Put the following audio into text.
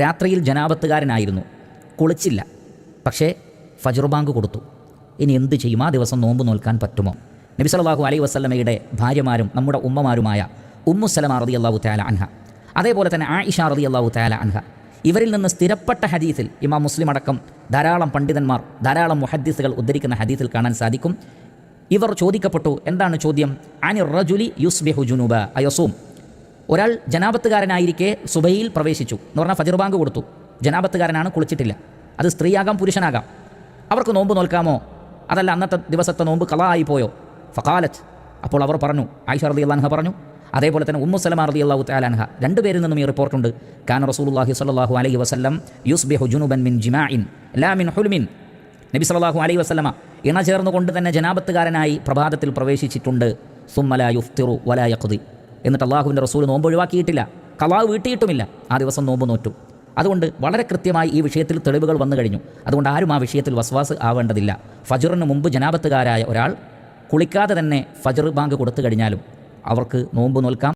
രാത്രിയിൽ ജനാപത്തുകാരനായിരുന്നു. കുളിച്ചില്ല. പക്ഷേ ഫജർ ബാങ്ക് കൊടുത്തു. ഇനി എന്ത് ചെയ്യും? ആ ദിവസം നോമ്പ് നോൽക്കാൻ പറ്റുമോ? നബി സല്ലല്ലാഹു അലൈഹി വസല്ലമയുടെ ഭാര്യമാരും നമ്മുടെ ഉമ്മമാരുമായ ഉമ്മു സലമ റതി അള്ളാഹു താല അൻഹ അതേപോലെ തന്നെ ആയിഷ റതി അള്ളാഹു താല അൻഹ ഇവരിൽ നിന്ന് സ്ഥിരപ്പെട്ട ഹദീസിൽ ഇമാം മുസ്ലിം അടക്കം ധാരാളം പണ്ഡിതന്മാർ ധാരാളം മുഹദ്ദീസുകൾ ഉദ്ധരിക്കുന്ന ഹദീസിൽ കാണാൻ സാധിക്കും. ഇവർ ചോദിക്കപ്പെട്ടു എന്താണ് ചോദ്യം? അനിർ റജുലി യുസ്ബിഹു ജുനൂബ അയസൂം. ഒരാൾ ജനാപത്തുകാരനായിരിക്കെ സുബൈയിൽ പ്രവേശിച്ചു എന്ന് പറഞ്ഞാൽ ഫജർ ബാങ്ക് കൊടുത്തു. ജനാപത്തുകാരനാണ് കുളിച്ചിട്ടില്ല. അത് സ്ത്രീയാകാം പുരുഷനാകാം. അവർക്ക് നോമ്പ് നോൽക്കാമോ? അതല്ല അന്നത്തെ ദിവസത്തെ നോമ്പ് കളായി പോയോ? ഫക്കാലത്ത് അപ്പോൾ അവർ പറഞ്ഞു ആയിഷ റതി അള്ളാൻഹ പറഞ്ഞു അതേപോലെ തന്നെ ഉമ്മു സലമ റതി അള്ളാഹു താലാൻഹ രണ്ടുപേരിൽ നിന്നും ഈ റിപ്പോർട്ടുണ്ട് കാൻ റസൂലുള്ളാഹി സ്വല്ലല്ലാഹു അലൈഹി വസല്ലം യുസ്ബിഹു ജുനുബൻ മിൻ ജിമാഇൻ ലാ മിൻ ഹുൽമിൻ. നബി സലാഹു അലൈഹി വസ്ലമ ഇണ ചേർന്നുകൊണ്ട് തന്നെ ജനാപത്തുകാരനായി പ്രഭാതത്തിൽ പ്രവേശിച്ചിട്ടുണ്ട്. സുമ്മല യുഫ്തിറു വലാ യഖ്ദി. എന്നിട്ട് അള്ളാഹുവിന്റെ റസൂൽ നോമ്പ് ഒഴിവാക്കിയിട്ടില്ല. കലാവ് വീട്ടിയിട്ടുമില്ല. ആ ദിവസം നോമ്പ് നോറ്റു. അതുകൊണ്ട് വളരെ കൃത്യമായി ഈ വിഷയത്തിൽ തെളിവുകൾ വന്നു കഴിഞ്ഞു. അതുകൊണ്ട് ആരും ആ വിഷയത്തിൽ വസ്വാസ് ആവേണ്ടതില്ല. ഫജറിന് മുമ്പ് ജനാപത്തുകാരായ ഒരാൾ കുളിക്കാതെ തന്നെ ഫജർ ബാങ്ക് കൊടുത്തു കഴിഞ്ഞാലും അവർക്ക് നോമ്പ് നോൽക്കാം.